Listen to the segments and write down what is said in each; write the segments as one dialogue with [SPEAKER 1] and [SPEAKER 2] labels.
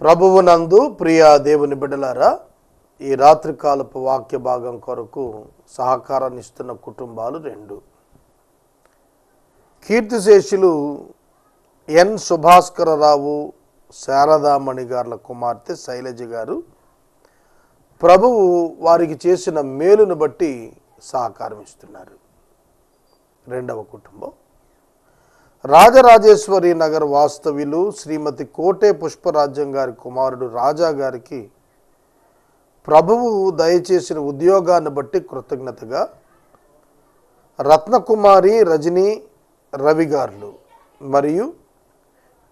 [SPEAKER 1] ప్రభువునందు ప్రియ దేవుని బిడ్డలారా ఈ రాత్రికాలపు వాక్య భాగం కొరకు సహకారాన్ని ఇస్తున్న కుటుంబాలు రెండు. కీర్తిశేషులు ఎన్ సుభాస్కరరావు శారదామణి గారుల కుమార్తె శైలజ గారు ప్రభువు వారికి చేసిన మేలును బట్టి సహకారం ఇస్తున్నారు. రెండవ కుటుంబం. రాజరాజేశ్వరి నగర్ వాస్తవ్యులు శ్రీమతి కోటే పుష్పరాజ్యం గారి కుమారుడు రాజా గారికి ప్రభువు దయచేసిన ఉద్యోగాన్ని బట్టి కృతజ్ఞతగా రత్నకుమారి రజని రవి గారులు మరియు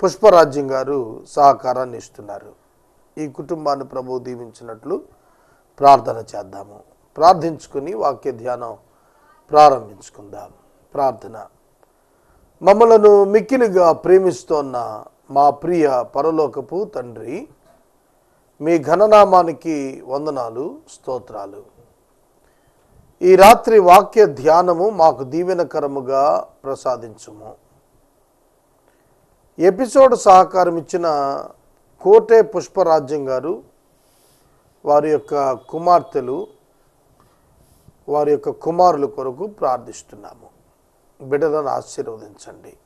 [SPEAKER 1] పుష్పరాజ్యం గారు సహకారాన్ని ఇస్తున్నారు. ఈ కుటుంబాన్ని ప్రభువు దీవించినట్లు ప్రార్థన చేద్దాము. ప్రార్థించుకుని వాక్య ధ్యానం ప్రారంభించుకుందాం. ప్రార్థన. మమ్మలను మిక్కిలిగా ప్రేమిస్తోన్న మా ప్రియ పరలోకపు తండ్రి మీ ఘననామానికి వందనాలు స్తోత్రాలు. ఈ రాత్రి వాక్య ధ్యానము మాకు దీవెనకరముగా ప్రసాదించుము. ఎపిసోడ్ సహకారం ఇచ్చిన కోటే పుష్పరాజ్యం గారు వారి యొక్క కుమార్తెలు వారి యొక్క కుమారుల కొరకు ప్రార్థిస్తున్నాము. బిడ్డలను ఆశీర్వదించండి.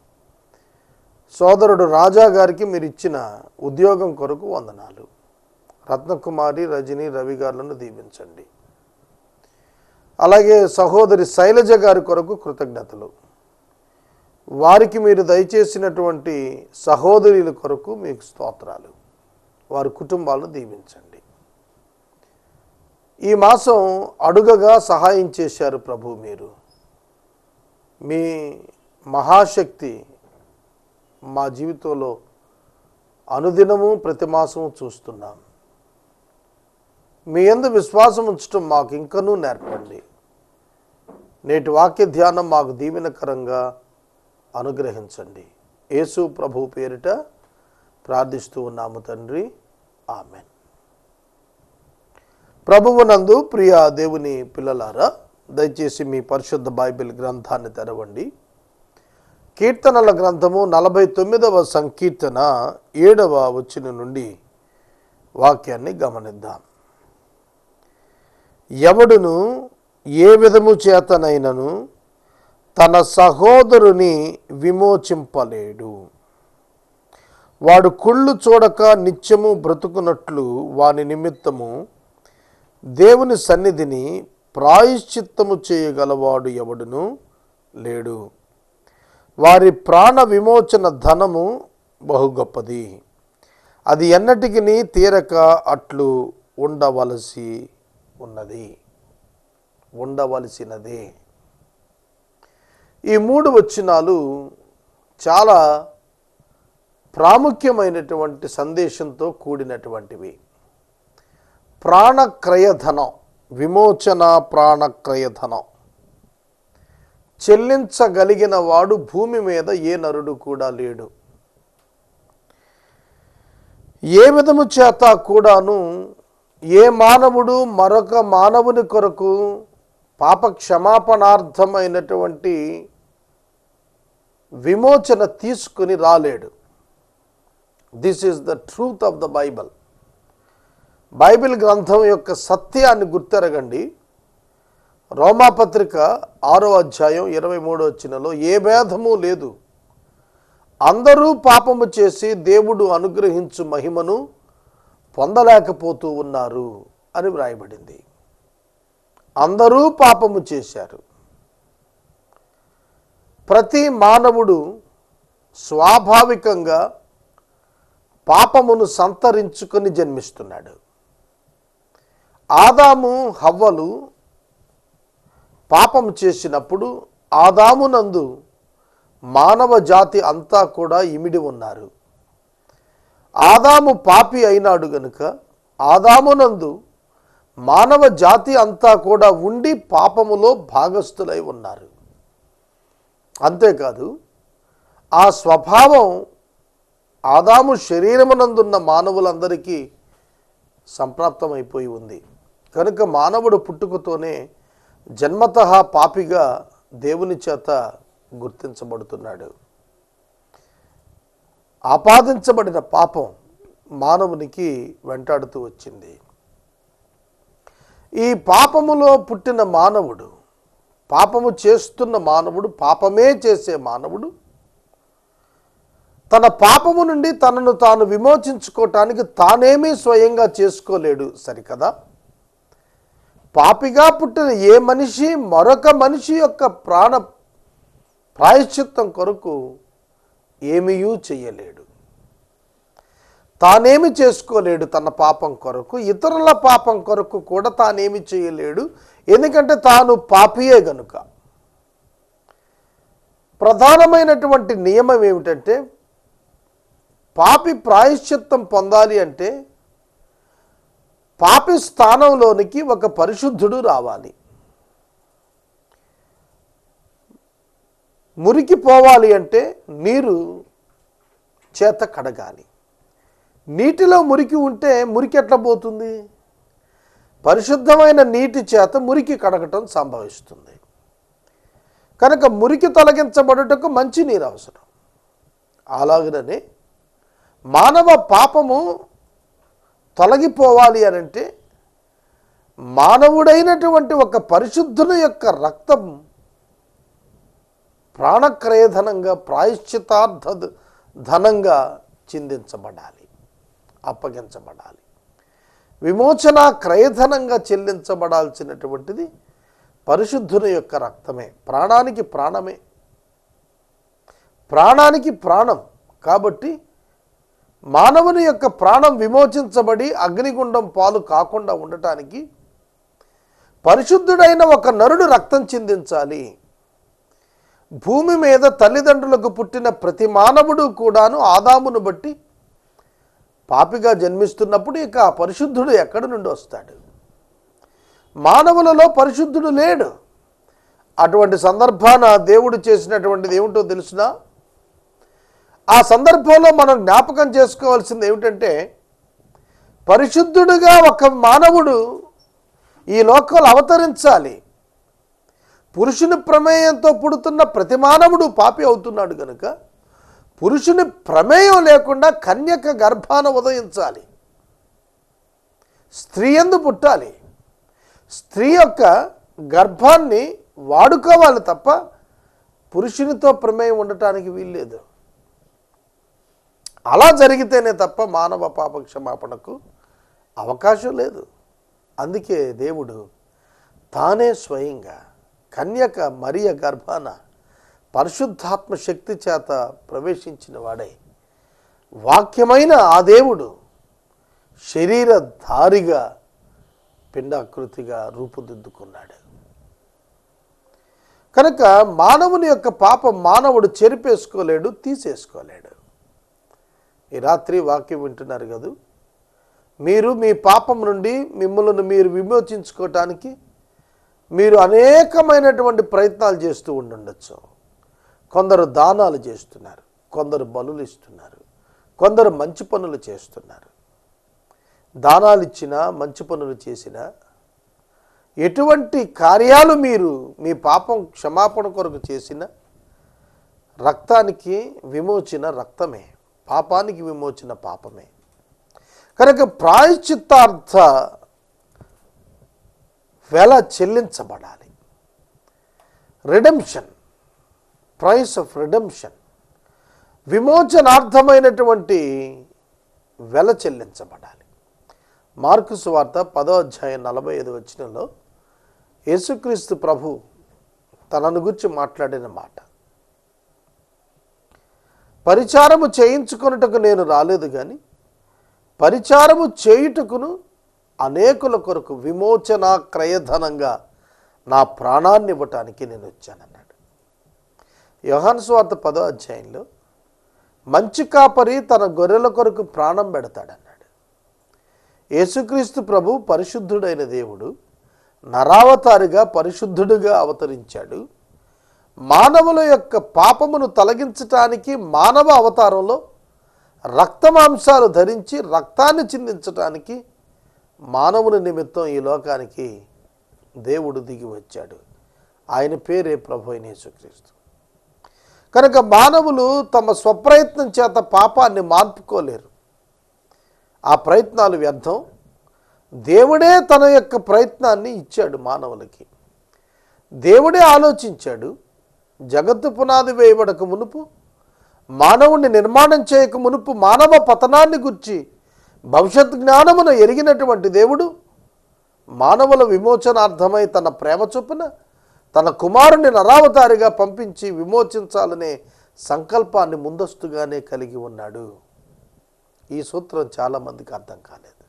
[SPEAKER 1] సోదరుడు రాజా గారికి మీరు ఇచ్చిన ఉద్యోగం కొరకు వందనాలు. రత్నకుమారి రజని రవి గారులను దీవించండి. అలాగే సహోదరి శైలజ గారి కొరకు కృతజ్ఞతలు. వారికి మీరు దయచేసినటువంటి సహోదరుల కొరకు మీకు స్తోత్రాలు. వారి కుటుంబాలను దీవించండి. ఈ మాసం అడుగగా సహాయం చేశారు ప్రభు మీరు. మీ మహాశక్తి మా జీవితంలో అనుదినము ప్రతిమాసము చూస్తున్నాం. మీ ఎందు విశ్వాసం ఉంచడం మాకు ఇంకనూ నేర్పండి. నేటి వాక్య ధ్యానం మాకు దీవెనకరంగా అనుగ్రహించండి. యేసు ప్రభు పేరిట ప్రార్థిస్తూ ఉన్నాము తండ్రి. ఆమెన్. ప్రభువునందు ప్రియ దేవుని పిల్లలారా దయచేసి మీ పరిశుద్ధ బైబిల్ గ్రంథాన్ని తెరవండి. కీర్తనల గ్రంథము నలభై తొమ్మిదవ సంకీర్తన ఏడవ వచ్చిన నుండి వాక్యాన్ని గమనిద్దాం. ఎవడును ఏ విధము చేతనైనను తన సహోదరుని విమోచింపలేడు. వాడు కుళ్ళు చూడక నిత్యము బ్రతుకున్నట్లు వాని నిమిత్తము దేవుని సన్నిధిని ప్రాయశ్చిత్తము చేయగలవాడు ఎవడును లేడు. వారి ప్రాణ విమోచన ధనము బహు గొప్పది. అది ఎన్నటికి తీరక అట్లు ఉండవలసి ఉన్నది. ఉండవలసినది. ఈ మూడు వచనాలు చాలా ప్రాముఖ్యమైనటువంటి సందేశంతో కూడినటువంటివి. ప్రాణక్రయధనం. విమోచన ప్రాణక్రయధనం. చెల్లించగలిగిన వాడు భూమి మీద ఏ నరుడు కూడా లేడు. ఏ విధము చేత కూడాను ఏ మానవుడు మరొక మానవుని కొరకు పాప క్షమాపణార్థమైనటువంటి విమోచన తీసుకుని రాలేడు. This is the truth of the Bible Bible గ్రంథం యొక్క సత్యాన్ని గుర్తెరగండి. రోమాపత్రిక ఆరో అధ్యాయం ఇరవై మూడో వచ్చినలో ఏ భేదము లేదు. అందరూ పాపము చేసి దేవుడు అనుగ్రహించు మహిమను పొందలేకపోతూ ఉన్నారు అని వ్రాయబడింది. అందరూ పాపము చేశారు. ప్రతి మానవుడు స్వాభావికంగా పాపమును సంతరించుకొని జన్మిస్తున్నాడు. ఆదాము హవ్వలు పాపం చేసినప్పుడు ఆదామునందు మానవ జాతి అంతా కూడా ఇమిడి ఉన్నారు. ఆదాము పాపి అయినాడు గనుక ఆదామునందు మానవ జాతి అంతా కూడా ఉండి పాపములో భాగస్థులై ఉన్నారు. అంతేకాదు ఆ స్వభావం ఆదాము శరీరమునందున్న మానవులందరికీ సంప్రాప్తమైపోయి ఉంది. కనుక మానవుడు పుట్టుకతోనే జన్మత పాపిగా దేవుని చేత గుర్తించబడుతున్నాడు. ఆపాదించబడిన పాపం మానవునికి వెంటాడుతూ వచ్చింది. ఈ పాపములో పుట్టిన మానవుడు పాపము చేస్తున్న మానవుడు పాపమే చేసే మానవుడు తన పాపము నుండి తనను తాను విమోచించుకోవటానికి తానేమీ స్వయంగా చేసుకోలేడు. సరికదా? పాపిగా పుట్టిన ఏ మనిషి మరొక మనిషి యొక్క ప్రాణ ప్రాయశ్చిత్తం కొరకు ఏమీయూ చేయలేడు తానేమి చేసుకోలేడు తన పాపం కొరకు ఇతరుల పాపం కొరకు కూడా తానేమి చేయలేడు ఎందుకంటే తాను పాపియే గనుక. ప్రధానమైనటువంటి నియమం ఏమిటంటే పాపి ప్రాయశ్చిత్తం పొందాలి అంటే పాపి స్థానంలోనికి ఒక పరిశుద్ధుడు రావాలి. మురికి పోవాలి అంటే నీరు చేత కడగాలి. నీటిలో మురికి ఉంటే మురికి ఎట్లా పోతుంది? పరిశుద్ధమైన నీటి చేత మురికి కడగటం సంభవిస్తుంది. కనుక మురికి తొలగించబడుటకు మంచి నీరు అవసరం. అలాగనే మానవ పాపము తొలగిపోవాలి అని అంటే మానవుడైనటువంటి ఒక పరిశుద్ధుని యొక్క రక్తం ప్రాణక్రయధనంగా ప్రాయశ్చితార్థ ధనంగా చిందించబడాలి అప్పగించబడాలి. విమోచన క్రయధనంగా చెల్లించబడాల్సినటువంటిది పరిశుద్ధుని యొక్క రక్తమే ప్రాణానికి ప్రాణమే. ప్రాణానికి ప్రాణం కాబట్టి మానవుని యొక్క ప్రాణం విమోచించబడి అగ్నిగుండం పాలు కాకుండా ఉండటానికి పరిశుద్ధుడైన ఒక నరుడు రక్తం చిందించాలి. భూమి మీద తల్లిదండ్రులకు పుట్టిన ప్రతి మానవుడు కూడాను ఆదామును బట్టి పాపిగా జన్మిస్తున్నప్పుడు ఇక ఆ పరిశుద్ధుడు ఎక్కడి నుండి వస్తాడు? మానవులలో పరిశుద్ధుడు లేడు. అటువంటి సందర్భాన దేవుడు చేసినటువంటిది ఏమిటో తెలుసునా? ఆ సందర్భంలో మనం జ్ఞాపకం చేసుకోవాల్సింది ఏమిటంటే పరిశుద్ధుడుగా ఒక మానవుడు ఈ లోకంలో అవతరించాలి. పురుషుని ప్రమేయంతో పుడుతున్న ప్రతి మానవుడు పాపి అవుతున్నాడు కనుక పురుషుని ప్రమేయం లేకుండా కన్యక గర్భాన ఉదయించాలి. స్త్రీ ఎందు పుట్టాలి. స్త్రీ యొక్క గర్భాన్ని వాడుకోవాలి తప్ప పురుషునితో ప్రమేయం ఉండటానికి వీల్లేదు. అలా జరిగితేనే తప్ప మానవ పాప క్షమాపణకు అవకాశం లేదు. అందుకే దేవుడు తానే స్వయంగా కన్యక మరియ గర్భాన పరిశుద్ధాత్మ శక్తి చేత ప్రవేశించిన వాడై. వాక్యమైన ఆ దేవుడు శరీరధారిగా పిండాకృతిగా రూపుదిద్దుకున్నాడు. కనుక మానవుని యొక్క పాపం మానవుడు చెరిపేసుకోలేడు తీసేసుకోలేడు. ఈ రాత్రి వాక్యం వింటున్నారు కదూ. మీరు మీ పాపం నుండి మిమ్మల్ని మీరు విమోచించుకోవటానికి మీరు అనేకమైనటువంటి ప్రయత్నాలు చేస్తూ ఉండుండొచ్చు. కొందరు దానాలు చేస్తున్నారు కొందరు బలులు ఇస్తున్నారు కొందరు మంచి పనులు చేస్తున్నారు. దానాలు ఇచ్చినా మంచి పనులు చేసినా ఎటువంటి కార్యాలు మీరు మీ పాపం క్షమాపణ కొరకు చేసిన రక్తానికి విమోచన రక్తమే. పాపానికి విమోచన పాపమే. కనుక ప్రాయశ్చిత్తార్థ వెల చెల్లించబడాలి. రిడెంప్షన్ ప్రైస్ ఆఫ్ రిడెంప్షన్ విమోచనార్థమైనటువంటి వెల చెల్లించబడాలి. మార్కు సువార్త పదో అధ్యాయం నలభై ఐదు వచ్చినలో యేసుక్రీస్తు ప్రభు తనను గురించి మాట్లాడిన మాట. పరిచారము చేయించుకొనుటకు నేను రాలేదు కానీ పరిచారము చేయుటకును అనేకుల కొరకు విమోచన క్రయధనంగా నా ప్రాణాన్ని ఇవ్వటానికి నేను వచ్చానన్నాడు. యోహాన్ స్వార్థ పదో అధ్యాయంలో మంచి కాపరి తన గొర్రెల కొరకు ప్రాణం పెడతాడన్నాడు. యేసుక్రీస్తు ప్రభు పరిశుద్ధుడైన దేవుడు నరావతారిగా పరిశుద్ధుడుగా అవతరించాడు. మానవుల యొక్క పాపమును తొలగించటానికి మానవ అవతారంలో రక్తమాంసాలు ధరించి రక్తాన్ని చిందించటానికి మానవుని నిమిత్తం ఈ లోకానికి దేవుడు దిగి వచ్చాడు. ఆయన పేరే ప్రభు అయిన యేసుక్రీస్తు. కనుక మానవులు తమ స్వప్రయత్నం చేత పాపాన్ని మార్పుకోలేరు. ఆ ప్రయత్నాలు వ్యర్థం. దేవుడే తన యొక్క ప్రయత్నాన్ని ఇచ్చాడు మానవులకి. దేవుడే ఆలోచించాడు. జగత్తు పునాది వేయబడక మునుపు మానవుణ్ణి నిర్మాణం చేయక మునుపు మానవ పతనాన్ని గుర్చి భవిష్యత్ జ్ఞానమును ఎరిగినటువంటి దేవుడు మానవుల విమోచనార్థమై తన ప్రేమ చొప్పున తన కుమారుని నరావతారిగా పంపించి విమోచించాలనే సంకల్పాన్ని ముందస్తుగానే కలిగి ఉన్నాడు. ఈ సూత్రం చాలామందికి అర్థం కాలేదు.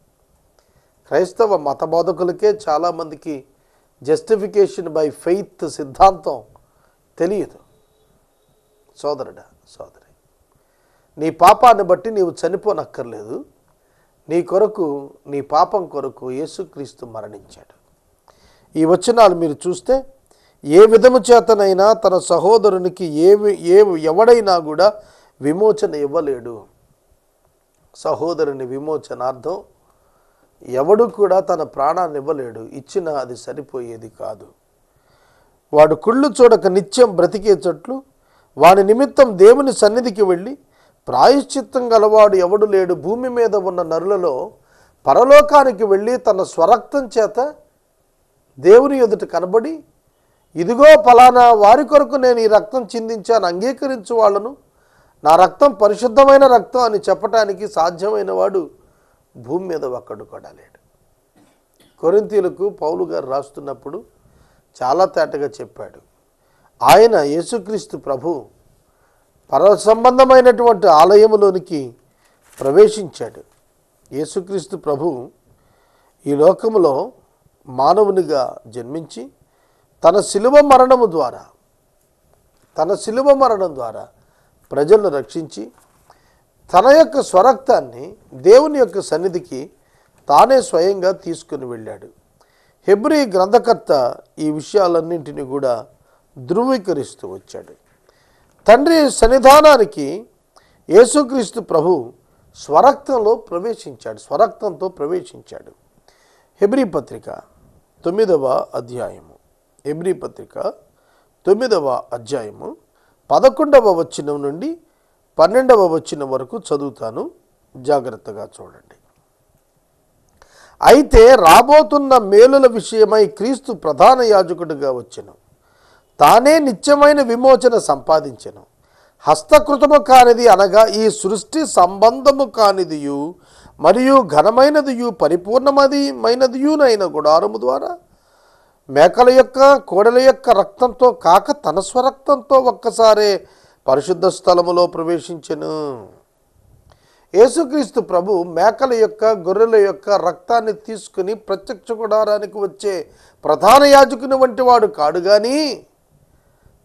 [SPEAKER 1] క్రైస్తవ మత బోధకులకే చాలామందికి జస్టిఫికేషన్ బై ఫెయిత్ సిద్ధాంతం తెలియదు. సోదరుడా సోదరి నీ పాపాన్ని బట్టి నీవు చనిపోనక్కర్లేదు. నీ కొరకు నీ పాపం కొరకు యేసుక్రీస్తు మరణించాడు. ఈ వచనాలు మీరు చూస్తే ఏ విధము చేతనైనా తన సహోదరునికి ఏ ఏ ఎవడైనా కూడా విమోచన ఇవ్వలేడు. సహోదరుని విమోచనార్థం ఎవడు కూడా తన ప్రాణాన్ని ఇవ్వలేడు. ఇచ్చినా అది సరిపోయేది కాదు. వాడు కుళ్ళు చూడక నిత్యం బ్రతికే చట్లు వాని నిమిత్తం దేవుని సన్నిధికి వెళ్ళి ప్రాయశ్చిత్తం గలవాడు ఎవడు లేడు భూమి మీద ఉన్న నరులలో పరలోకానికి వెళ్ళి తన స్వరక్తం చేత దేవుని ఎదుట కనబడి ఇదిగో ఫలానా వారి కొరకు నేను ఈ రక్తం చిందించాను అంగీకరించు వాళ్ళను. నా రక్తం పరిశుద్ధమైన రక్తం అని చెప్పటానికి సాధ్యమైన వాడు భూమి మీద ఒక్కడు కూడా లేడు. కొరింతీలకు పౌలు గారు రాస్తున్నప్పుడు చాలా తేటగా చెప్పాడు. ఆయన యేసుక్రీస్తు ప్రభు పర సంబంధమైనటువంటి ఆలయములోనికి ప్రవేశించాడు. యేసుక్రీస్తు ప్రభు ఈ లోకములో మానవునిగా జన్మించి తన శిలువ మరణము ద్వారా తన శిలువ మరణం ద్వారా ప్రజలను రక్షించి తన యొక్క స్వరక్తాన్ని దేవుని యొక్క సన్నిధికి తానే స్వయంగా తీసుకుని వెళ్ళాడు. హెబ్రి గ్రంథకర్త ఈ విషయాలన్నింటినీ కూడా ధృవీకరిస్తూ వచ్చాడు. తండ్రి సన్నిధానానికి యేసుక్రీస్తు ప్రభు స్వరక్తంలో ప్రవేశించాడు స్వరక్తంతో ప్రవేశించాడు. హెబ్రి పత్రిక తొమ్మిదవ అధ్యాయము. హెబ్రి పత్రిక తొమ్మిదవ అధ్యాయము పదకొండవ వచనం నుండి పన్నెండవ వచనం వరకు చదువుతాను. జాగ్రత్తగా చూడండి. అయితే రాబోతున్న మేలుల విషయమై క్రీస్తు ప్రధాన యాజకుడిగా వచ్చెను. తానే నిత్యమైన విమోచన సంపాదించెను. హస్తకృతము కానిది అనగా ఈ సృష్టి సంబంధము కానిదియు మరియు ఘనమైనదియు పరిపూర్ణమది మైనదియునైన గుడారము ద్వారా. మేకల యొక్క కోడల యొక్క రక్తంతో కాక తన స్వరక్తంతో ఒక్కసారే పరిశుద్ధ స్థలములో ప్రవేశించెను. యేసుక్రీస్తు ప్రభు మేకల యొక్క గొర్రెల యొక్క రక్తాన్ని తీసుకుని ప్రత్యక్ష గుడారానికి వచ్చే ప్రధాన యాజకుని వంటి వాడు కాడు కానీ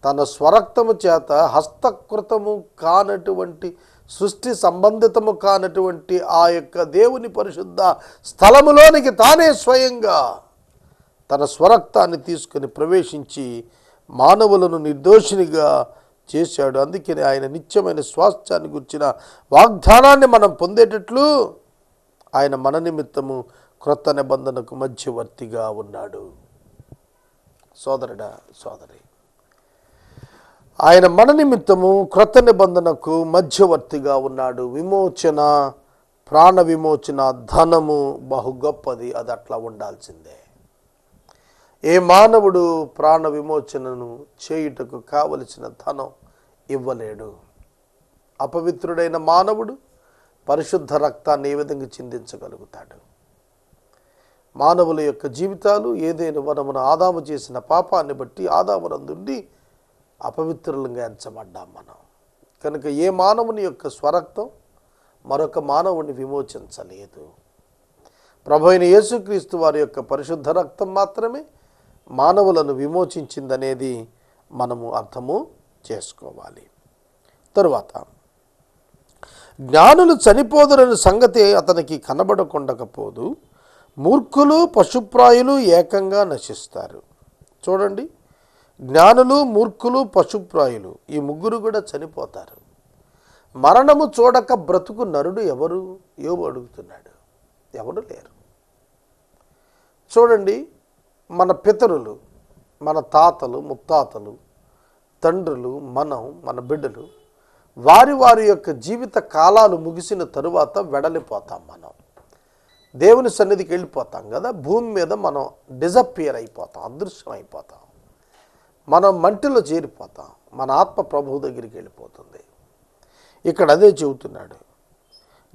[SPEAKER 1] తన స్వరక్తము చేత హస్తకృతము కానటువంటి సృష్టి సంబంధితము కానటువంటి ఆ యొక్క దేవుని పరిశుద్ధ స్థలములోనికి తానే స్వయంగా తన స్వరక్తాన్ని తీసుకుని ప్రవేశించి మానవులను నిర్దోషినిగా చేశాడు. అందుకని ఆయన నిత్యమైన స్వాస్థ్యాన్ని గుర్చిన వాగ్దానాన్ని మనం పొందేటట్లు ఆయన మన నిమిత్తము క్రొత్త నిబంధనకు మధ్యవర్తిగా ఉన్నాడు. సోదరుడా సోదరి ఆయన మన నిమిత్తము క్రొత్త నిబంధనకు మధ్యవర్తిగా ఉన్నాడు. విమోచన ప్రాణ విమోచన ధనము బహు గొప్పది అది అట్లా ఉండాల్సిందే. ఏ మానవుడు ప్రాణ విమోచనను చేయుటకు కావలసిన ధనం ఇవ్వలేడు. అపవిత్రుడైన మానవుడు పరిశుద్ధ రక్తాన్ని ఏ విధంగా చిందించగలుగుతాడు? మానవుల యొక్క జీవితాలు ఏదైనా మనమును ఆదాము చేసిన పాపాన్ని బట్టి ఆదామునందుండి అపవిత్రులంగా ఎంచబడ్డాం మనం. కనుక ఏ మానవుని యొక్క స్వరక్తం మరొక మానవుని విమోచించలేదు. ప్రభు అయిన యేసుక్రీస్తు వారి యొక్క పరిశుద్ధ రక్తం మాత్రమే మానవులను విమోచించిందనేది మనము అర్థము చేసుకోవాలి. తరువాత జ్ఞానులు చనిపోదురని సంగతి అతనికి కనబడకుండకపోదు. మూర్ఖులు పశుప్రాయులు ఏకంగా నశిస్తారు. చూడండి జ్ఞానులు మూర్ఖులు పశుప్రాయులు ఈ ముగ్గురు కూడా చనిపోతారు. మరణము చూడక బ్రతుకు నరుడు ఎవరు? యోబు అడుగుతున్నాడు. ఎవరు లేరు. చూడండి మన పితరులు మన తాతలు ముత్తాతలు తండ్రులు మనం మన బిడ్డలు వారి వారి యొక్క జీవిత కాలాలు ముగిసిన తరువాత వెడలిపోతాం మనం. దేవుని సన్నిధికి వెళ్ళిపోతాం కదా భూమి మీద మనం డిజప్పియర్ అయిపోతాం అదృశ్యం అయిపోతాం. మనం మంటిలో చేరిపోతాం మన ఆత్మ ప్రభువు దగ్గరికి వెళ్ళిపోతుంది. ఇక్కడ అదే చెబుతున్నాడు.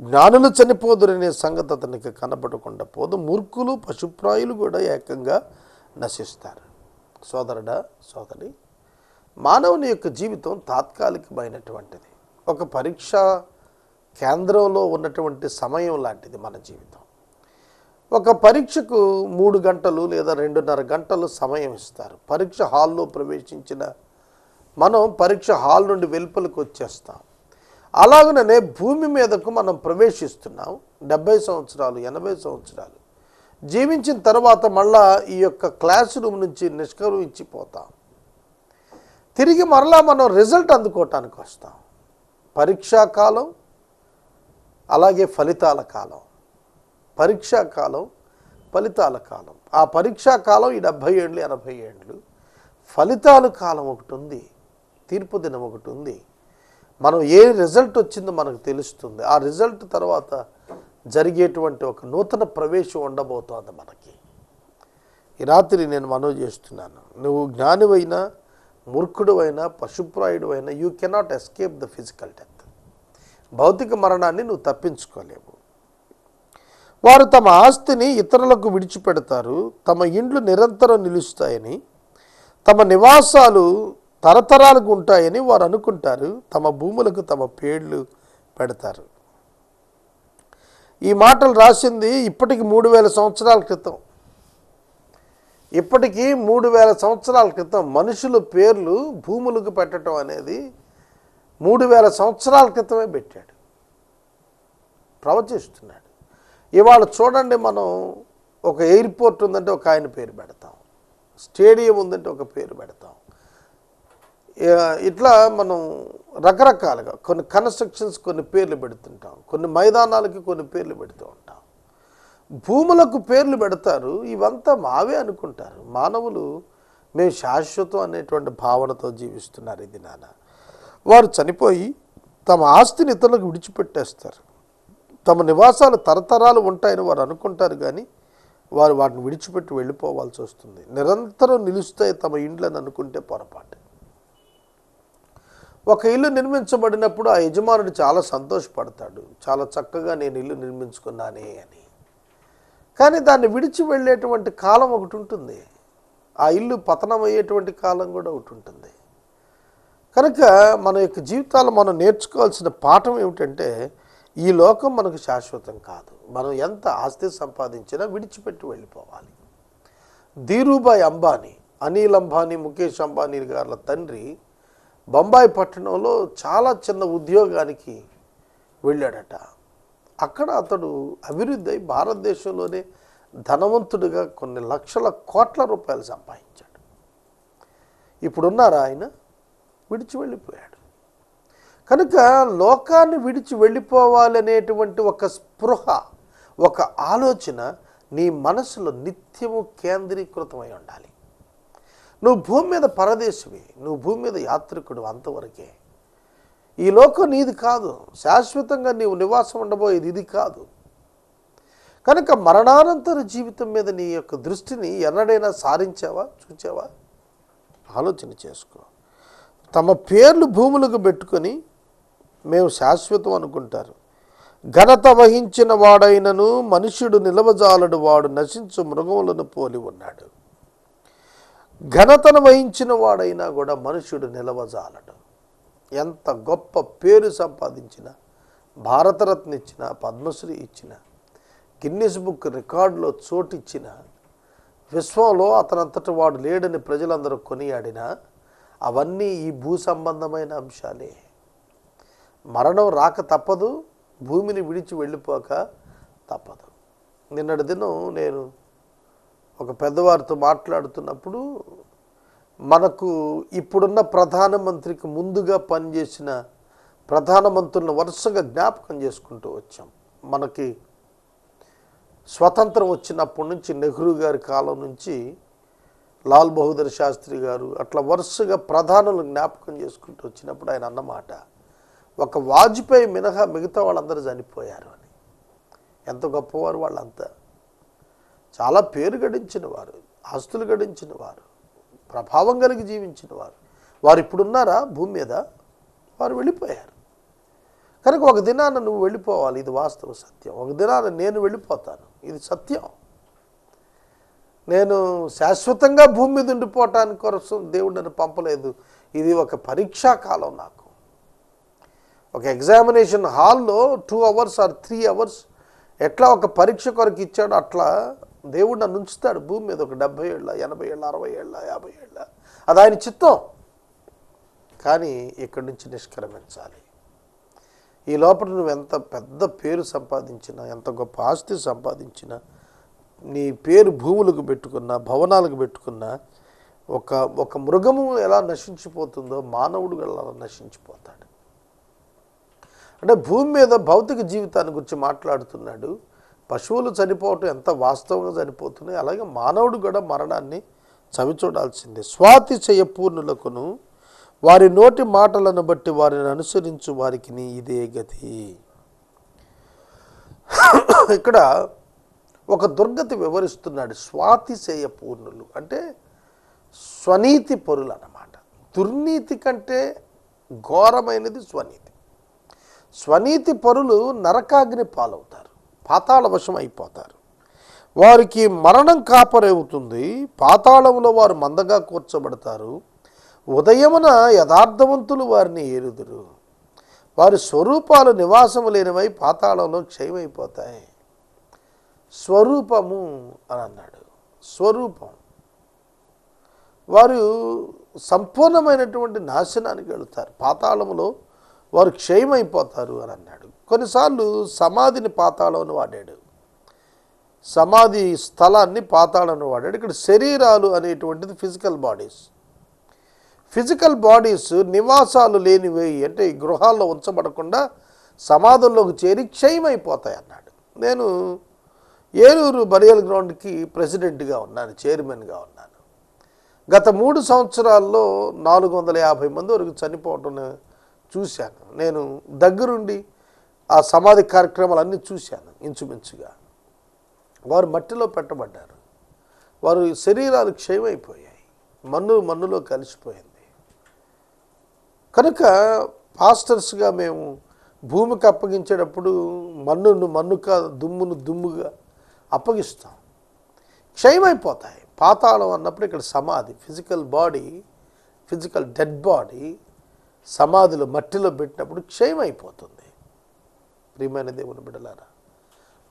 [SPEAKER 1] జ్ఞానులు చనిపోదురనే సంగతి అతనికి కనపడకుండా పోదు మూర్ఖులు పశుప్రాయులు కూడా ఏకంగా నశిస్తారు. సోదరుడా సోదరి మానవుని యొక్క జీవితం తాత్కాలికమైనటువంటిది. ఒక పరీక్ష కేంద్రంలో ఉన్నటువంటి సమయం లాంటిది మన జీవితం. ఒక పరీక్షకు మూడు గంటలు లేదా రెండున్నర గంటలు సమయం ఇస్తారు. పరీక్ష హాల్లో ప్రవేశించిన మనం పరీక్ష హాల్ నుండి వెలుపలకు వచ్చేస్తాం. అలాగనే భూమి మీదకు మనం ప్రవేశిస్తున్నాం. డెబ్బై సంవత్సరాలు ఎనభై సంవత్సరాలు. జీవించిన తర్వాత మళ్ళా ఈ యొక్క క్లాస్ రూమ్ నుంచి నిష్క్రమించిపోతాం. తిరిగి మరలా మనం రిజల్ట్ అందుకోవటానికి వస్తాం. పరీక్షా కాలం అలాగే ఫలితాల కాలం. పరీక్షా కాలం ఫలితాల కాలం. ఆ పరీక్షా కాలం ఈ డెబ్భై ఏళ్ళు ఎనభై ఏళ్ళు ఫలితాల కాలం ఒకటి ఉంది తీర్పు దినం ఒకటి ఉంది. మనం ఏ రిజల్ట్ వచ్చిందో మనకు తెలుస్తుంది. ఆ రిజల్ట్ తర్వాత జరిగేటువంటి ఒక నూతన ప్రవేశం ఉండబోతోంది మనకి. ఈ రాత్రి నేను మనవి చేస్తున్నాను. నువ్వు జ్ఞానివైనా ముర్ఖుడు అయినా పశుప్రాయుడు అయినా you cannot escape the physical death భౌతిక మరణాన్ని నువ్వు తప్పించుకోలేవు. వారు తమ ఆస్తిని ఇతరులకు విడిచిపెడతారు తమ ఇండ్లు నిరంతరం నిలుస్తాయని తమ నివాసాలు తరతరాలకు ఉంటాయని వారు అనుకుంటారు తమ భూములకు తమ పేర్లు పెడతారు. ఈ మాటలు రాసింది ఇప్పటికి మూడు వేల సంవత్సరాల క్రితం. ఇప్పటికీ మూడు వేల సంవత్సరాల క్రితం మనుషుల పేర్లు భూములకు పెట్టడం అనేది మూడు వేల సంవత్సరాల క్రితమే పెట్టాడు. ప్రవచిస్తున్నాడు. ఇవాళ చూడండి మనం ఒక ఎయిర్పోర్ట్ ఉందంటే ఒక ఆయన పేరు పెడతాం. స్టేడియం ఉందంటే ఒక పేరు పెడతాం. ఇట్లా మనం రకరకాలుగా కొన్ని కన్స్ట్రక్షన్స్ కొన్ని పేర్లు పెడుతుంటాం. కొన్ని మైదానాలకి కొన్ని పేర్లు పెడుతూ ఉంటాం. భూములకు పేర్లు పెడతారు ఇవంతా మావే అనుకుంటారు. మానవులు మేము శాశ్వతం అనేటువంటి భావనతో జీవిస్తున్నారు ఇది నాన్న వారు చనిపోయి తమ ఆస్తిని ఇతరులకు విడిచిపెట్టేస్తారు. తమ నివాసాలు తరతరాలు ఉంటాయని వారు అనుకుంటారు కానీ వారు వాటిని విడిచిపెట్టి వెళ్ళిపోవాల్సి వస్తుంది. నిరంతరం నిలుస్తాయి తమ ఇండ్లని అనుకుంటే పొరపాటు. ఒక ఇల్లు నిర్మించబడినప్పుడు ఆ యజమానుడు చాలా సంతోషపడతాడు. చాలా చక్కగా నేను ఇల్లు నిర్మించుకున్నానే అని. కానీ దాన్ని విడిచి వెళ్ళేటువంటి కాలం ఒకటి ఉంటుంది. ఆ ఇల్లు పతనం అయ్యేటువంటి కాలం కూడా ఒకటి ఉంటుంది. కనుక మన యొక్క జీవితాలు మనం నేర్చుకోవాల్సిన పాఠం ఏమిటంటే ఈ లోకం మనకు శాశ్వతం కాదు. మనం ఎంత ఆస్తి సంపాదించినా విడిచిపెట్టి వెళ్ళిపోవాలి. ధీరుభాయ్ అంబానీ అనిల్ అంబానీ ముఖేష్ అంబానీ గారి తండ్రి బొంబాయి పట్టణంలో చాలా చిన్న ఉద్యోగానికి వెళ్ళాడట. అక్కడ అతడు అభివృద్ధి అయి భారతదేశంలోనే ధనవంతుడిగా కొన్ని లక్షల కోట్ల రూపాయలు సంపాదించాడు. ఇప్పుడున్నారా ఆయన? విడిచి వెళ్ళిపోయాడు. కనుక లోకాన్ని విడిచి వెళ్ళిపోవాలనేటువంటి ఒక స్పృహ ఒక ఆలోచన నీ మనసులో నిత్యము కేంద్రీకృతమై ఉండాలి. నువ్వు భూమి మీద పరదేశివి నువ్వు భూమి మీద యాత్రికుడు అంతవరకే. ఈ లోకం నీది కాదు. శాశ్వతంగా నీవు నివాసం ఉండబోయేది ఇది కాదు. కనుక మరణానంతర జీవితం మీద నీ యొక్క దృష్టిని ఎన్నడైనా సారించావా? చూచావా? ఆలోచన చేసుకో. తమ పేర్లు భూములకు పెట్టుకొని మేము శాశ్వతం అనుకుంటారు. ఘనత వహించిన వాడైనను మనుష్యుడు నిలవజాలడు వాడు నశించు మృగములను పోలి ఉన్నాడు. ఘనతను వహించిన వాడైనా కూడా మనుష్యుడు నిలవజాలడు. ఎంత గొప్ప పేరు సంపాదించిన భారతరత్న ఇచ్చిన పద్మశ్రీ ఇచ్చిన గిన్నిస్ బుక్ రికార్డులో చోటిచ్చిన విశ్వంలో అతనంతట వాడు లేడని ప్రజలందరూ కొనియాడిన అవన్నీ ఈ భూ సంబంధమైన అంశాలే. మరణం రాక తప్పదు భూమిని విడిచి వెళ్ళిపోక తప్పదు. నిన్నటి దినం నేను ఒక పెద్దవారితో మాట్లాడుతున్నప్పుడు మనకు ఇప్పుడున్న ప్రధానమంత్రికి ముందుగా పనిచేసిన ప్రధానమంత్రులను వరుసగా జ్ఞాపకం చేసుకుంటూ వచ్చాం. మనకి స్వతంత్రం వచ్చినప్పటి నుంచి నెహ్రూ గారి కాలం నుంచి లాల్ బహదూర్ శాస్త్రి గారు అట్లా వరుసగా ప్రధానులు జ్ఞాపకం చేసుకుంటూ వచ్చినప్పుడు ఆయన అన్నమాట ఒక వాజ్పేయి మినహా మిగతా వాళ్ళందరూ చనిపోయారు అని. ఎంత గొప్పవారు వాళ్ళంతా. చాలా పేరు గడించిన వారు ఆస్తులు గడించిన వారు. ప్రభావం కలిగి జీవించిన వారు. వారు ఇప్పుడున్నారా? భూమి మీద వారు వెళ్ళిపోయారు. కనుక ఒక దినాన నువ్వు వెళ్ళిపోవాలి. ఇది వాస్తవ సత్యం. ఒక దినాన నేను వెళ్ళిపోతాను. ఇది సత్యం. నేను శాశ్వతంగా భూమి మీద ఉండిపోవటానికి కోసం దేవుడు నన్ను పంపలేదు. ఇది ఒక పరీక్షా కాలం నాకు. ఒక ఎగ్జామినేషన్ హాల్లో two hours or three hours ఎట్లా ఒక పరీక్ష కొరకు ఇచ్చాడో అట్లా దేవుడు నన్ను ఉంచుతాడు. భూమి మీద ఒక డెబ్బై ఏళ్ళ ఎనభై ఏళ్ళ అరవై ఏళ్ళ యాభై ఏళ్ళ. అది ఆయన చిత్తం. కానీ ఇక్కడి నుంచి నిష్క్రమించాలి. ఈ లోపల నువ్వు ఎంత పెద్ద పేరు సంపాదించినా ఎంత గొప్ప ఆస్తి సంపాదించినా నీ పేరు భూములకు పెట్టుకున్నా భవనాలకు పెట్టుకున్నా ఒక ఒక మృగము ఎలా నశించిపోతుందో మానవుడు ఎలా నశించిపోతాడు. అంటే భూమి మీద భౌతిక జీవితాన్ని గురించి మాట్లాడుతున్నాడు. పశువులు చనిపోవటం ఎంత వాస్తవంగా చనిపోతున్నాయి? అలాగే మానవుడు కూడా మరణాన్ని చవిచూడాల్సిందే స్వాతి చేయ పూర్ణులకును వారి నోటి మాటలను బట్టి వారిని అనుసరించు వారికి ఇదే గతి. ఇక్కడ ఒక దుర్గతి వివరిస్తున్నాడు స్వాతిశయ పూర్ణులు అంటే స్వనీతి పరులు అన్నమాట. దుర్నీతి కంటే ఘోరమైనది స్వనీతి. స్వనీతి పరులు నరకాగ్ని పాలవుతారు. పాతాళ వశం అయిపోతారు. వారికి మరణం కాపరేవుతుంది. పాతాళంలో వారు మందగా కూర్చోబడతారు. ఉదయమున యథార్థవంతులు వారిని ఏరుదురు. వారి స్వరూపాలు నివాసము లేనివై పాతాళంలో క్షయమైపోతాయి. స్వరూపము అని అన్నాడు. స్వరూపం. వారు సంపూర్ణమైనటువంటి నాశనానికి వెళుతారు. పాతాళములో వారు క్షయమైపోతారు అని అన్నాడు. కొన్నిసార్లు సమాధిని పాతాళం వాడాడు. సమాధి స్థలాన్ని పాతాళం వాడాడు. ఇక్కడ శరీరాలు అనేటువంటిది ఫిజికల్ బాడీస్ ఫిజికల్ బాడీస్ నివాసాలు లేనివి అంటే ఈ గృహాల్లో ఉంచబడకుండా సమాధుల్లోకి చేరి క్షయమైపోతాయి అన్నాడు. నేను ఏలూరు బరియల్ గ్రౌండ్కి ప్రెసిడెంట్గా ఉన్నాను చైర్మన్గా ఉన్నాను. గత మూడు సంవత్సరాల్లో నాలుగు వందల యాభై మంది వరకు చనిపోవటం చూశాను. నేను దగ్గరుండి ఆ సమాధి కార్యక్రమాలన్నీ చూశాను ఇంచుమించుగా. వారు మట్టిలో పెట్టబడ్డారు. వారు శరీరాలు క్షయమైపోయాయి. మన్ను మన్నులో కలిసిపోయింది. కనుక పాస్టర్స్గా మేము భూమికి అప్పగించేటప్పుడు మన్నును మన్నుగా దుమ్మును దుమ్ముగా అప్పగిస్తాం. క్షయమైపోతాయి. పాతాళం అన్నప్పుడు ఇక్కడ సమాధి physical body physical dead body సమాధులు మట్టిలో పెట్టినప్పుడు క్షయమైపోతుంది. ప్రియమైన దేవుని బిడ్డలారా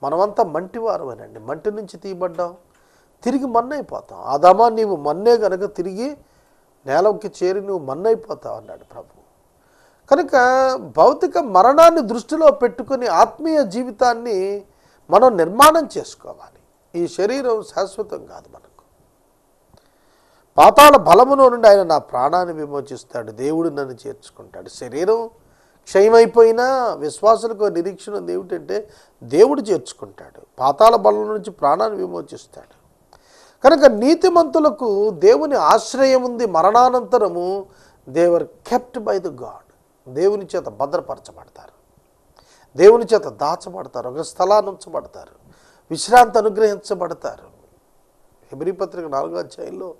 [SPEAKER 1] మనమంతా మంటివారమేనండి. మంటి నుంచి తీయబడ్డాం తిరిగి మన్నైపోతాం. ఆదామా నీవు మన్నే గనక తిరిగి నేలకి చేరి నువ్వు మన్నైపోతావు అన్నాడు ప్రభు. కనుక భౌతిక మరణాన్ని దృష్టిలో పెట్టుకుని ఆత్మీయ జీవితాన్ని మనం నిర్మాణం చేసుకోవాలి. ఈ శరీరం శాశ్వతం కాదు మనకు. పాతాళ బలమును నుండి ఆయన నా ప్రాణాన్ని విమోచిస్తాడు. దేవుడు నన్ను చేర్చుకుంటాడు. శరీరం క్షయమైపోయినా విశ్వాసులకు నిరీక్షణ ఏమిటంటే దేవుడు చేర్చుకుంటాడు. పాతాళ బలం నుంచి ప్రాణాన్ని విమోచిస్తాడు. కనుక నీతిమంతులకు దేవుని ఆశ్రయం ఉంది. మరణానంతరము they are kept by the God దేవుని చేత భద్రపరచబడతారు. దేవుని చేత దాచబడతారు. ఒక స్థలాన్ని ఉంచబడతారు. విశ్రాంతి అనుగ్రహించబడతారు. హెబ్రి పత్రిక నాలుగో అధ్యాయంలో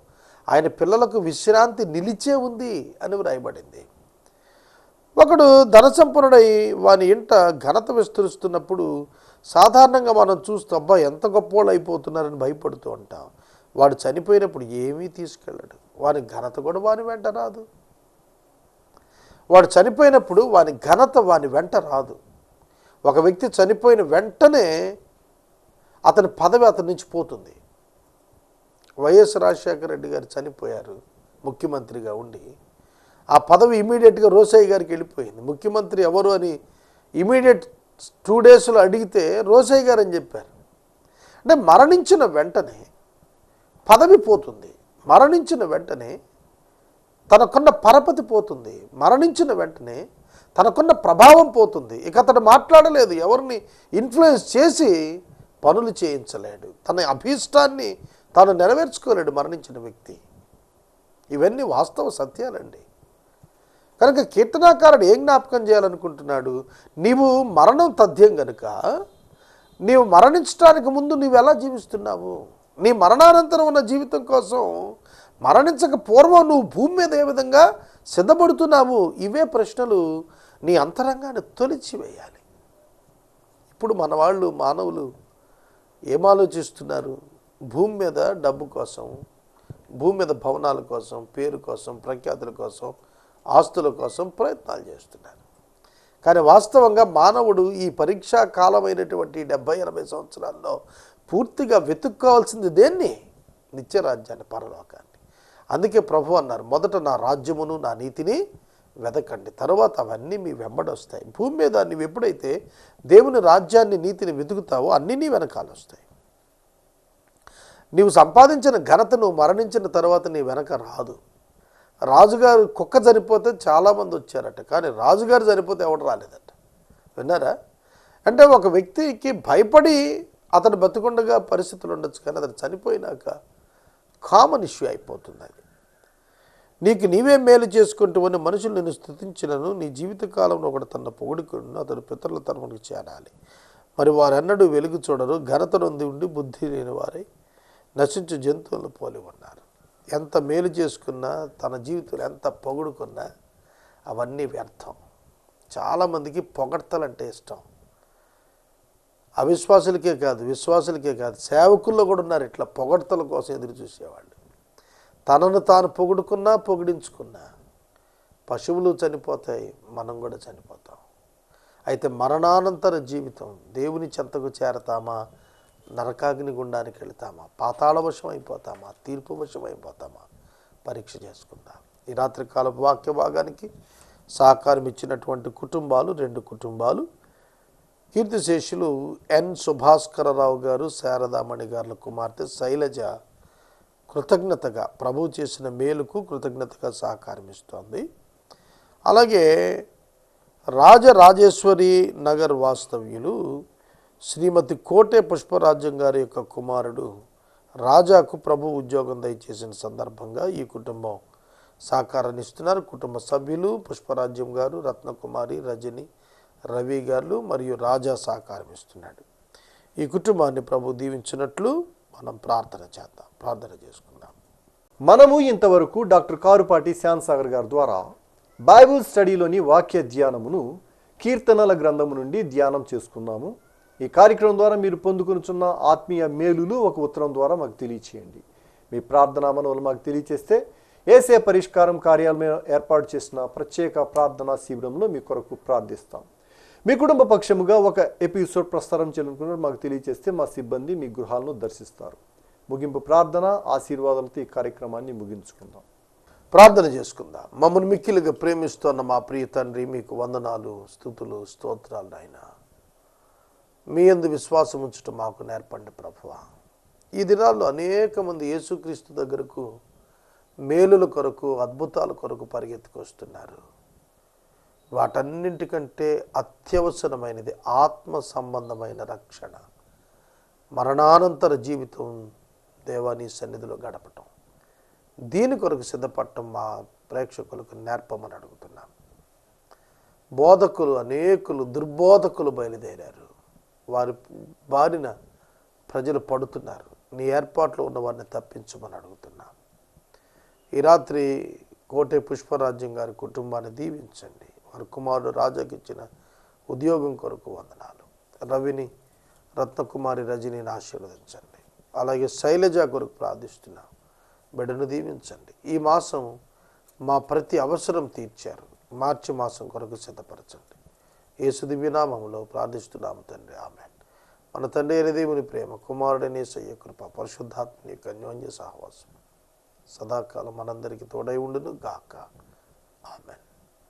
[SPEAKER 1] ఆయన పిల్లలకు విశ్రాంతి నిలిచే ఉంది అని వ్రాయబడింది. ఒకడు ధనసంపన్నుడై వాని ఇంట ఘనత విస్తరిస్తున్నప్పుడు సాధారణంగా మనం చూస్తూ అబ్బా ఎంత గొప్పోళ్ళు అయిపోతున్నారని భయపడుతూ ఉంటాం. వాడు చనిపోయినప్పుడు ఏమీ తీసుకెళ్ళడు. వాని ఘనత కూడా వాని వెంట రాదు. వాడు చనిపోయినప్పుడు వాని ఘనత వాని వెంట రాదు. ఒక వ్యక్తి చనిపోయిన వెంటనే అతని పదవి అతని నుంచి పోతుంది. వైఎస్ రాజశేఖర రెడ్డి గారు చనిపోయారు ముఖ్యమంత్రిగా ఉండి ఆ పదవి ఇమీడియట్గా రోసయ్య గారికి వెళ్ళిపోయింది. ముఖ్యమంత్రి ఎవరు అని ఇమీడియట్ టూ డేస్లో అడిగితే రోసయ్య గారు అని చెప్పారు. అంటే మరణించిన వెంటనే పదవి పోతుంది. మరణించిన వెంటనే తనకున్న పరపతి పోతుంది. మరణించిన వెంటనే తనకున్న ప్రభావం పోతుంది. ఇక అతడు మాట్లాడలేదు. ఎవరిని ఇన్ఫ్లుయెన్స్ చేసి పనులు చేయించలేడు. తన అభీష్టాన్ని తాను నెరవేర్చుకోలేడు మరణించిన వ్యక్తి. ఇవన్నీ వాస్తవ సత్యాలండి. కనుక కీర్తనాకారుడు ఏం జ్ఞాపకం చేయాలనుకుంటున్నాడు? నీవు మరణం తథ్యం గనుక నీవు మరణించడానికి ముందు నీవు ఎలా జీవిస్తున్నావు? నీ మరణానంతరం ఉన్న జీవితం కోసం మరణించక పూర్వం నువ్వు భూమి మీద ఏ విధంగా సిద్ధపడుతున్నావు? ఇవే ప్రశ్నలు నీ అంతరంగాన్ని తొలిచివేయాలి. ఇప్పుడు మన వాళ్ళు మానవులు ఏం ఆలోచిస్తున్నారు? భూమి మీద డబ్బు కోసం భూమి మీద భవనాల కోసం పేరు కోసం ప్రఖ్యాతుల కోసం ఆస్తుల కోసం ప్రయత్నాలు చేస్తున్నారు. కానీ వాస్తవంగా మానవుడు ఈ పరీక్షా కాలమైనటువంటి డెబ్బై ఎనభై సంవత్సరాల్లో పూర్తిగా వెతుక్కోవాల్సింది దేన్ని? నిత్యరాజ్యాన్ని పరలోకాన్ని. అందుకే ప్రభు అన్నారు మొదట నా రాజ్యమును నా నీతిని వెదకండి. తర్వాత అవన్నీ మీ వెంబడొస్తాయి భూమి మీద నువ్వు ఎప్పుడైతే దేవుని రాజ్యాన్ని నీతిని వెతుకుతావో అన్నీ నీ వెనకాలొస్తాయి నీవు సంపాదించిన ఘనత నువ్వు మరణించిన తర్వాత నీ వెనక రాదు. రాజుగారు కుక్క చనిపోతే చాలామంది వచ్చారట కానీ రాజుగారు చనిపోతే ఎవడు రాలేదట. విన్నారా? అంటే ఒక వ్యక్తికి భయపడి అతను బతుకుండగా పరిస్థితులు ఉండొచ్చు కానీ అతను చనిపోయినాక కామన్ ఇష్యూ అయిపోతుంది అది. నీకు నీవే మేలు చేసుకుంటూ మనుషులు నిన్ను స్థుతించినను నీ జీవితకాలంలో ఒకటి తన పొగుడుకును అతను పితరుల తరమునికి చేరాలి. మరి వారెన్నడూ వెలుగు చూడరు ఘనతనుంది ఉండి బుద్ధి లేని వారై నశించు జంతువులను పోలి ఉన్నారు. ఎంత మేలు చేసుకున్నా తన జీవితంలో ఎంత పొగుడుకున్నా అవన్నీ వ్యర్థం. చాలామందికి పొగడ్తలంటే ఇష్టం. అవిశ్వాసులకే కాదు విశ్వాసులకే కాదు సేవకుల్లో కూడా ఉన్నారు ఇట్లా పొగడ్తల కోసం ఎదురు చూసేవాళ్ళు. తనను తాను పొగుడుకున్నా పొగిడించుకున్నా పశువులు చనిపోతాయి మనం కూడా చనిపోతాం. అయితే మరణానంతర జీవితం దేవుని చెంతకు చేరతామా? నరకాగ్ని గుండానికి వెళతామా? పాతాళ వశం అయిపోతామా? తీర్పు వశం అయిపోతామా? పరీక్ష చేసుకుందాం. ఈ రాత్రికాల వాక్య భాగానికి సహకారం ఇచ్చినటువంటి కుటుంబాలు రెండు కుటుంబాలు. కీర్తిశేషులు ఎన్. సుభాస్కరరావు గారు శారదామణి గారుల కుమార్తె శైలజ కృతజ్ఞతగా ప్రభువు చేసిన మేలుకు కృతజ్ఞతగా సహకారం ఇస్తోంది. అలాగే రాజరాజేశ్వరి నగర్ వాస్తవ్యులు శ్రీమతి కోటే పుష్పరాజ్యం గారి యొక్క కుమారుడు రాజాకు ప్రభు ఉద్యోగం దయచేసిన సందర్భంగా ఈ కుటుంబం సహకారాన్ని ఇస్తున్నారు కుటుంబ సభ్యులు పుష్పరాజ్యం గారు రత్నకుమారి రజని రవి గారు మరియు రాజా సహకారం ఇస్తున్నాడు. ఈ కుటుంబాన్ని ప్రభు దీవించినట్లు మనం ప్రార్థన చేద్దాం. ప్రార్థన చేసుకుందాం.
[SPEAKER 2] మనము ఇంతవరకు డాక్టర్ కారుపాటి శ్యామ్ సాగర్ గారి ద్వారా బైబుల్ స్టడీలోని వాక్య ధ్యానమును కీర్తనల గ్రంథము నుండి ధ్యానం చేసుకున్నాము. ఈ కార్యక్రమం ద్వారా మీరు పొందుకునుచున్న ఆత్మీయ మేలులు ఒక ఉత్తరం ద్వారా మాకు తెలియచేయండి. మీ ప్రార్థనా మనవులు మాకు తెలియచేస్తే ఏసే పరిష్కారం కార్యాలయం ఏర్పాటు చేసిన ప్రత్యేక ప్రార్థనా శిబిరంలో మీ కొరకు ప్రార్థిస్తాం. మీ కుటుంబ పక్షముగా ఒక ఎపిసోడ్ ప్రసారం చేయాలనుకున్నారు మాకు తెలియజేస్తే మా సిబ్బంది మీ గృహాలను దర్శిస్తారు. ముగింపు ప్రార్థన ఆశీర్వాదాలతో ఈ కార్యక్రమాన్ని ముగించుకుందాం.
[SPEAKER 1] ప్రార్థన చేసుకుందాం. మమ్మల్ని మిక్కిలుగా ప్రేమిస్తున్న మా ప్రియ తండ్రి మీకు వందనాలు స్థుతులు స్తోత్రాలు నాయన. మీ అందు విశ్వాసం ఉంచటం మాకు నేర్పండి ప్రభువ. ఈ దినాల్లో అనేక మంది యేసుక్రీస్తు దగ్గరకు మేలుల కొరకు అద్భుతాల కొరకు పరిగెత్తుకొస్తున్నారు. వాటన్నింటికంటే అత్యవసరమైనది ఆత్మ సంబంధమైన రక్షణ. మరణానంతర జీవితం దేవాని సన్నిధిలో గడపటం. దీని కొరకు సిద్ధపడటం మా ప్రేక్షకులకు నేర్పమని అడుగుతున్నాం. బోధకులు అనేకులు దుర్బోధకులు బయలుదేరారు. వారి బారిన ప్రజలు పడుతున్నారు. నీ ఏర్పాట్లో ఉన్న వారిని తప్పించమని అడుగుతున్నా. ఈ రాత్రి కోటే పుష్పరాజ్యం గారి కుటుంబాన్ని దీవించండి. వారి కుమారుడు రాజాకి ఇచ్చిన ఉద్యోగం కొరకు వందనాలు. రవిని రత్నకుమారి రజనీని ఆశీర్వదించండి. అలాగే శైలజ కొరకు ప్రార్థిస్తున్నాం బిడ్డను దీవించండి. ఈ మాసం మా ప్రతి అవసరం తీర్చారు. మార్చి మాసం కొరకు సిద్ధపరచండి. యేసు దివ్యనామంలో ప్రార్థిస్తున్నాము తండ్రి. ఆమె మన తండ్రి అయిన దేవుని ప్రేమ కుమారుడని సయ్య కృప పరిశుద్ధాత్మ యొక్క అన్యోన్య సహవాసం సదాకాలం మనందరికీ తోడై ఉండును గాక ఆమెన్.